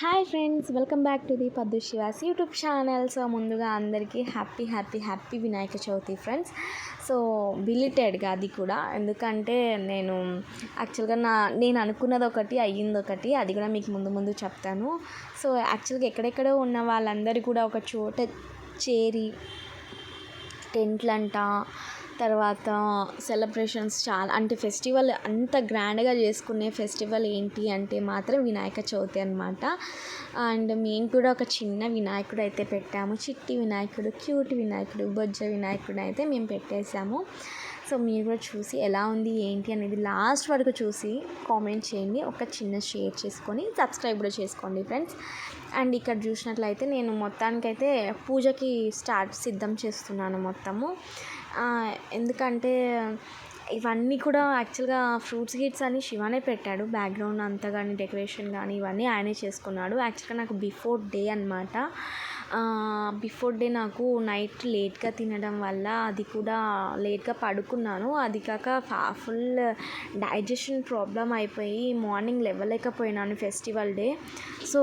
Hi friends welcome back to the Paddu Shivas YouTube channel. So ముందుగా అందరికీ happy happy happy Vinayaka Chavithi friends. So బిలిటెడ్గా అది కూడా. ఎందుకంటే నేను యాక్చువల్గా నా నేను అనుకున్నది ఒకటి అయ్యింది ఒకటి అది కూడా మీకు ముందు ముందు చెప్తాను. సో యాక్చువల్గా ఎక్కడెక్కడో ఉన్న వాళ్ళందరూ కూడా ఒక చోట చేరి టెంట్లంట తర్వాత సెలబ్రేషన్స్ చాలా అంటే ఫెస్టివల్ అంత గ్రాండ్గా చేసుకునే ఫెస్టివల్ ఏంటి అంటే మాత్రం వినాయక చవితి అనమాట అండ్ మేము కూడా ఒక చిన్న వినాయకుడు అయితే పెట్టాము. చిట్టి వినాయకుడు క్యూట్ వినాయకుడు బొజ్జ వినాయకుడు అయితే మేము పెట్టేశాము. సో మీరు కూడా చూసి ఎలా ఉంది ఏంటి అనేది లాస్ట్ వరకు చూసి కామెంట్ చేయండి. ఒక చిన్న షేర్ చేసుకొని సబ్స్క్రైబ్ కూడా చేసుకోండి ఫ్రెండ్స్. అండ్ ఇక్కడ చూసినట్లయితే నేను మొత్తానికైతే పూజకి స్టార్ట్ సిద్ధం చేస్తున్నాను మొత్తము. ఎందుకంటే ఇవన్నీ కూడా యాక్చువల్గా ఫ్రూట్స్ గిట్స్ అని శివనే పెట్టాడు. బ్యాక్గ్రౌండ్ అంతా కానీ డెకరేషన్ కానీ ఇవన్నీ ఆయనే చేసుకున్నాడు. యాక్చువల్గా నాకు బిఫోర్ డే అనమాట బిఫోర్ డే నాకు నైట్ లేట్గా తినడం వల్ల అది కూడా లేట్గా పడుకున్నాను. అది కాక ఫుల్ డైజెషన్ ప్రాబ్లం అయిపోయి morning లేవలేకపోయినాను festival day so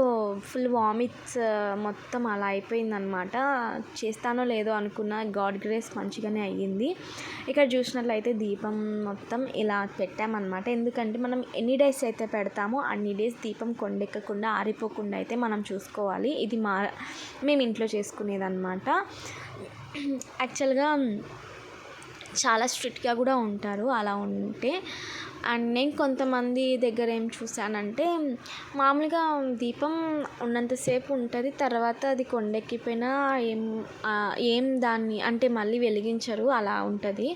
full vomits మొత్తం అలా అయిపోయిందనమాట చేస్తానో లేదో అనుకున్న గాడ్ గ్రేస్ మంచిగానే అయ్యింది. ఇక్కడ చూసినట్లయితే దీపం మొత్తం ఇలా పెట్టామన్నమాట. ఎందుకంటే మనం ఎన్ని డేస్ అయితే పెడతామో అన్ని డేస్ దీపం కొండెక్కకుండా ఆరిపోకుండా అయితే మనం చూసుకోవాలి. ఇది మా మేము ఇంట్లో చేసుకునేది అనమాట యాక్చువల్గా చాలా స్ట్రిక్ట్గా కూడా ఉంటారు. అలా ఉంటే అండ్ నేను కొంతమంది దగ్గర ఏం చూసానంటే మామూలుగా దీపం ఉన్నంతసేపు ఉంటుంది తర్వాత అది కొండెక్కిపోయినా ఏం ఏం దాన్ని అంటే మళ్ళీ వెలిగించరు అలా ఉంటుంది.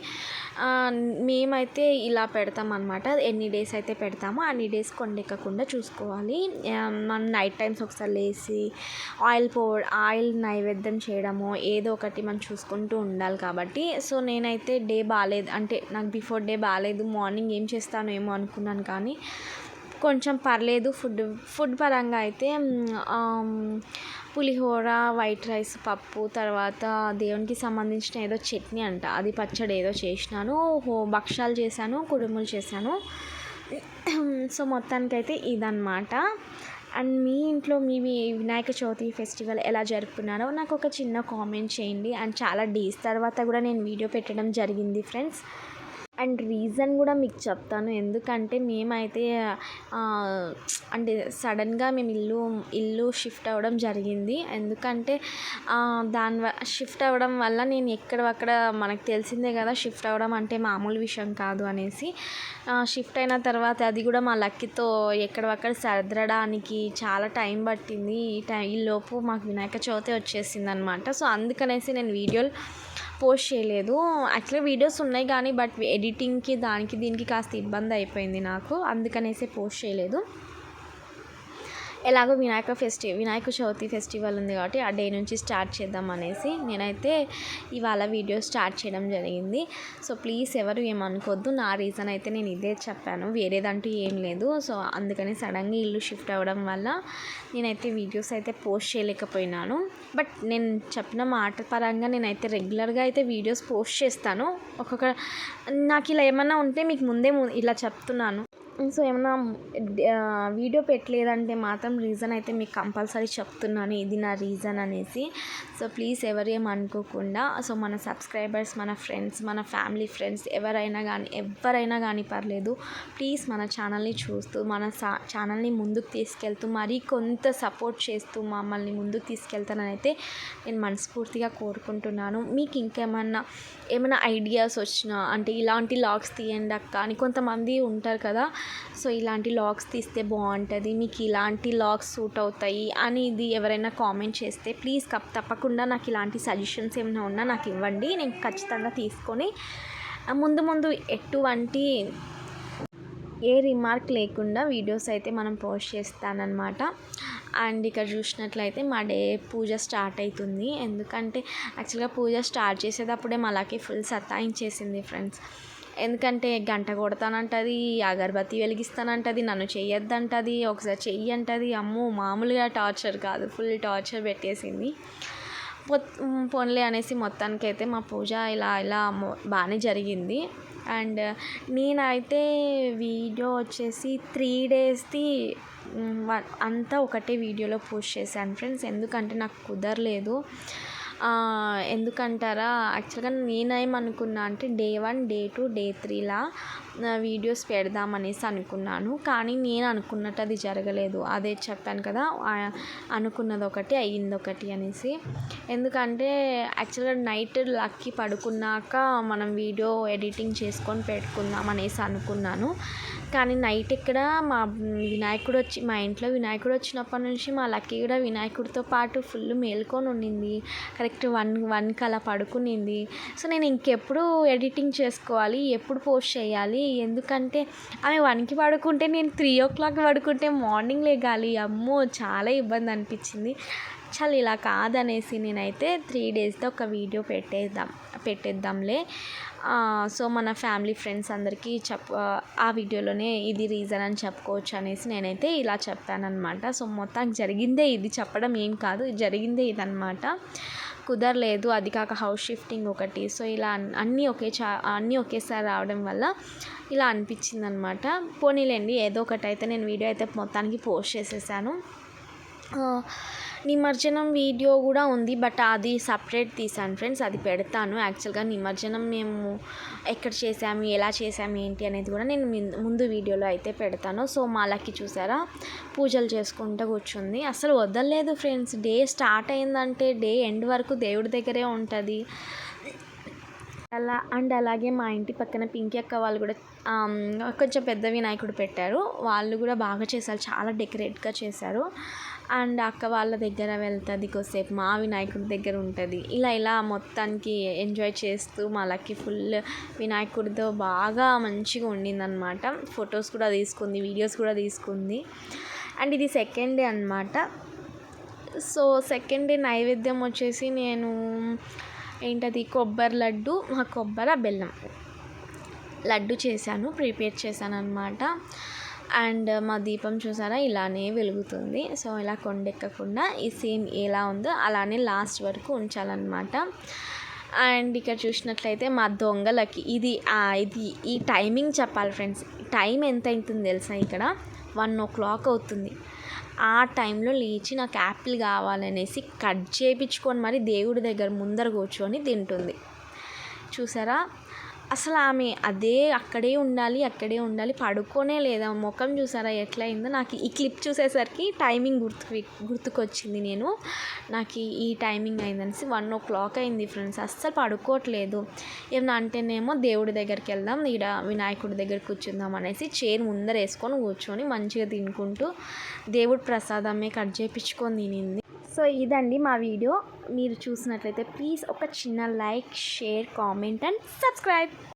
మేమైతే ఇలా పెడతాం అనమాట ఎన్ని డేస్ అయితే పెడతామో అన్ని డేస్ కొండెక్కకుండా చూసుకోవాలి. మనం నైట్ టైమ్స్ ఒకసారి లేచి ఆయిల్ పో ఆయిల్ నైవేద్యం చేయడము ఏదో ఒకటి మనం చూసుకుంటూ ఉండాలి కాబట్టి. సో నేనైతే డే బాగాలేదు అంటే నాకు బిఫోర్ డే బాగాలేదు మార్నింగ్ ఏం చేస్తాను ఏమో అనుకున్నాను కానీ కొంచెం పర్లేదు ఫుడ్ ఫుడ్ పరంగా అయితే పులిహోర వైట్ రైస్ పప్పు తర్వాత దేవునికి సంబంధించిన ఏదో చట్నీ అంట. అది పచ్చడి ఏదో చేసినాను హో భక్షాలు చేశాను కుడుములు చేశాను. సో మొత్తానికైతే ఇదన్నమాట. అండ్ మీ ఇంట్లో మీ వినాయక చవితి ఫెస్టివల్ ఎలా జరుపుకున్నారో నాకు ఒక చిన్న కామెంట్ చేయండి. అండ్ చాలా డేస్ తర్వాత కూడా నేను వీడియో పెట్టడం జరిగింది ఫ్రెండ్స్. అండ్ రీజన్ కూడా మీకు చెప్తాను. ఎందుకంటే మేమైతే అంటే సడన్గా మేము ఇల్లు ఇల్లు షిఫ్ట్ అవ్వడం జరిగింది. ఎందుకంటే దాని షిఫ్ట్ అవ్వడం వల్ల నేను ఎక్కడక్కడ మనకు తెలిసిందే కదా షిఫ్ట్ అవ్వడం అంటే మామూలు విషయం కాదు అనేసి షిఫ్ట్ అయిన తర్వాత అది కూడా మా లక్కీతో ఎక్కడక్కడ సర్దడానికి చాలా టైం పట్టింది. ఈ టైం ఈలోపు మాకు వినాయక చవితి వచ్చేసింది అనమాట సో అందుకనేసి నేను వీడియోలు పోస్ట్ చేయలేదు. యాక్చువల్లీ వీడియోస్ ఉన్నాయి కానీ బట్ ఎడిటింగ్కి దానికి దీనికి కాస్త ఇబ్బంది అయిపోయింది నాకు. అందుకనేసి పోస్ట్ చేయలేదు. ఎలాగో వినాయక ఫెస్టి వినాయక చవితి ఫెస్టివల్ ఉంది కాబట్టి ఆ డే నుంచి స్టార్ట్ చేద్దాం అనేసి నేనైతే ఇవాళ వీడియో స్టార్ట్ చేయడం జరిగింది. సో ప్లీజ్ ఎవరు ఏమనుకోవద్దు. నా రీజన్ అయితే నేను ఇదే చెప్పాను. వేరేదంటూ ఏం లేదు. సో అందుకని సడన్గా ఇల్లు షిఫ్ట్ అవ్వడం వల్ల నేనైతే వీడియోస్ అయితే పోస్ట్ చేయలేకపోయినాను. బట్ నేను చెప్పిన మాట పరంగా నేనైతే రెగ్యులర్గా అయితే వీడియోస్ పోస్ట్ చేస్తాను. ఒక్కొక్క నాకు ఇలా ఏమన్నా ఉంటే మీకు ముందే ఇలా చెప్తున్నాను. సో ఏమన్నా వీడియో పెట్టలేదంటే మాత్రం రీజన్ అయితే మీకు కంపల్సరీ చెప్తున్నాను. ఇది నా రీజన్ అనేసి. సో ప్లీజ్ ఎవరు ఏమనుకోకుండా సో మన సబ్స్క్రైబర్స్ మన ఫ్రెండ్స్ మన ఫ్యామిలీ ఫ్రెండ్స్ ఎవరైనా కానీ ఎవరైనా కానీ పర్లేదు ప్లీజ్ మన ఛానల్ని చూస్తూ మన సా ఛానల్ని ముందుకు తీసుకెళ్తూ మరీ కొంత సపోర్ట్ చేస్తూ మమ్మల్ని ముందుకు తీసుకెళ్తానని అయితే నేను మనస్ఫూర్తిగా కోరుకుంటున్నాను. మీకు ఇంకేమన్నా ఏమైనా ఐడియాస్ వచ్చినా అంటే ఇలాంటి లాగ్స్ తీయండి అక్క అని కొంతమంది ఉంటారు కదా సో ఇలాంటి లాగ్స్ తీస్తే బాగుంటుంది మీకు ఇలాంటి లాగ్స్ సూట్ అవుతాయి అని ఇది ఎవరైనా కామెంట్ చేస్తే ప్లీజ్ కప్ తప్పకుండా నాకు ఇలాంటి సజెషన్స్ ఏమైనా ఉన్నా నాకు ఇవ్వండి నేను ఖచ్చితంగా తీసుకొని ముందు ముందు ఎటువంటి ఏ రిమార్క్ లేకుండా వీడియోస్ అయితే మనం పోస్ట్ చేస్తానన్నమాట. అండ్ ఇక్కడ చూసినట్లయితే మా డే పూజ స్టార్ట్ అవుతుంది ఎందుకంటే యాక్చువల్గా పూజ స్టార్ట్ చేసేటప్పుడే మళ్ళాకి ఫుల్ సతాయించేసింది ఫ్రెండ్స్ ఎందుకంటే గంట కొడతానంటది అగరబత్తి వెలిగిస్తానంటది నన్ను చెయ్యొద్దంటది ఒకసారి చెయ్యి అంటది అమ్మో మామూలుగా టార్చర్ కాదు ఫుల్ టార్చర్ పెట్టేసింది. పోన్లే అనేసి మొత్తానికైతే మా పూజ ఇలా ఇలా బాగానే జరిగింది. అండ్ నేనైతే వీడియో వచ్చేసి త్రీ డేస్ది అంతా ఒకటే వీడియోలో పోస్ట్ చేశాను ఫ్రెండ్స్. ఎందుకంటే నాకు కుదరలేదు. ఎందుకంటారా? యాక్చువల్గా నేనేమనుకున్నా అంటే day one day two day త్రీలా videos పెడదాం అనేసి అనుకున్నాను. కానీ నేను అనుకున్నట్టు అది జరగలేదు. అదే చెప్పాను కదా అనుకున్నది ఒకటి అయ్యింది ఒకటి అనేసి. ఎందుకంటే యాక్చువల్గా నైట్ లక్కి పడుకున్నాక మనం వీడియో ఎడిటింగ్ చేసుకొని పెట్టుకుందాం అనేసి అనుకున్నాను. కానీ నైట్ ఇక్కడ మా వినాయకుడు వచ్చి మా ఇంట్లో వినాయకుడు వచ్చినప్పటి నుంచి మా లక్కీ కూడా వినాయకుడితో పాటు ఫుల్ మేల్కొని ఉండింది. కరెక్ట్ వన్ వన్కి అలా పడుకునింది. సో నేను ఇంకెప్పుడు ఎడిటింగ్ చేసుకోవాలి ఎప్పుడు పోస్ట్ చేయాలి ఎందుకంటే ఆమె వన్కి పడుకుంటే నేను త్రీ ఓ క్లాక్ పడుకుంటే మార్నింగ్ లేగాలి. అమ్మో చాలా ఇబ్బంది అనిపించింది. చాలా ఇలా కాదనేసి నేనైతే త్రీ డేస్తో ఒక వీడియో పెట్టేద్దాం పెట్టేద్దాంలే. సో మన ఫ్యామిలీ ఫ్రెండ్స్ అందరికీ చెప్ ఆ వీడియోలోనే ఇది రీజన్ అని చెప్పుకోవచ్చు అనేసి నేనైతే ఇలా చెప్పానమాట సో మొత్తానికి జరిగిందే ఇది చెప్పడం ఏం కాదు జరిగిందే ఇదనమాట కుదరలేదు అది కాక హౌస్ షిఫ్టింగ్ ఒకటి. సో ఇలా అన్నీ ఒకే చా అన్నీ ఒకేసారి రావడం వల్ల ఇలా అనిపించింది అనమాట పోనీలేండి ఏదో ఒకటి అయితే నేను వీడియో అయితే మొత్తానికి పోస్ట్ చేసేసాను. నిమజ్జనం వీడియో కూడా ఉంది బట్ అది సపరేట్ తీసాను ఫ్రెండ్స్ అది పెడతాను. యాక్చువల్గా నిమజ్జనం మేము ఎక్కడ చేసాము ఎలా చేసాము ఏంటి అనేది కూడా నేను ముందు వీడియోలో అయితే పెడతాను. సో మాలకి చూసారా? పూజలు చేసుకుంటూ కూర్చుంది. అసలు వదలలేదు ఫ్రెండ్స్ డే స్టార్ట్ అయిందంటే డే ఎండ్ వరకు దేవుడి దగ్గరే ఉంటుంది. అలా అండ్ అలాగే మా ఇంటి పక్కన పింకీ అక్క వాళ్ళు కూడా కొంచెం పెద్ద వినాయకుడు పెట్టారు. వాళ్ళు కూడా బాగా చేశారు చాలా డెకరేట్గా చేశారు. అండ్ అక్క వాళ్ళ దగ్గర వెళ్తుంది కొద్దిసేపు మా వినాయకుడి దగ్గర ఉంటుంది. ఇలా ఇలా మొత్తానికి ఎంజాయ్ చేస్తూ లక్కీ ఫుల్ వినాయకుడితో బాగా మంచిగా ఉండిందనమాట ఫొటోస్ కూడా తీసుకుంది వీడియోస్ కూడా తీసుకుంది. అండ్ ఇది సెకండ్ డే అనమాట సో సెకండ్ డే నైవేద్యం వచ్చేసి నేను ఏంటది కొబ్బరి లడ్డు కొబ్బరి బెల్లం. లడ్డు చేశాను ప్రిపేర్ చేశాను అనమాట అండ్ మా దీపం చూసారా? ఇలానే వెలుగుతుంది. సో ఇలా కొండెక్కకుండా ఈ సేమ్ ఎలా ఉందో అలానే లాస్ట్ వరకు ఉంచాలన్నమాట. అండ్ ఇక్కడ చూసినట్లయితే మా దొంగలకి ఇది ఇది ఈ టైమింగ్ చెప్పాలి ఫ్రెండ్స్. టైం ఎంత అవుతుంది తెలుసా ఇక్కడ? వన్ ఓ క్లాక్ అవుతుంది. ఆ టైంలో లేచి నాకు యాపిల్ కావాలనేసి కట్ చేయించుకొని మరి దేవుడి దగ్గర ముందర కూర్చొని తింటుంది. చూసారా? అసలు ఆమె అదే అక్కడే ఉండాలి అక్కడే ఉండాలి పడుకోనే లేదా? ముఖం చూసారా? ఎట్లా అయిందో నాకు ఈ క్లిప్ చూసేసరికి టైమింగ్ గుర్తు గుర్తుకొచ్చింది నేను. నాకు ఈ టైమింగ్ అయిందనేసి వన్ ఓ క్లాక్ అయింది ఫ్రెండ్స్. అస్సలు పడుకోవట్లేదు. ఏమన్నా అంటేనేమో దేవుడి దగ్గరికి వెళ్దాం ఈడ వినాయకుడి దగ్గర కూర్చుందాం అనేసి చైర్ ముందర వేసుకొని కూర్చొని మంచిగా తినుకుంటూ దేవుడి ప్రసాదమే కట్ చేయించుకొని తినింది. సో ఇదండి మా వీడియో. మీరు చూసినట్లయితే ప్లీజ్ ఒక చిన్న like share comment and subscribe.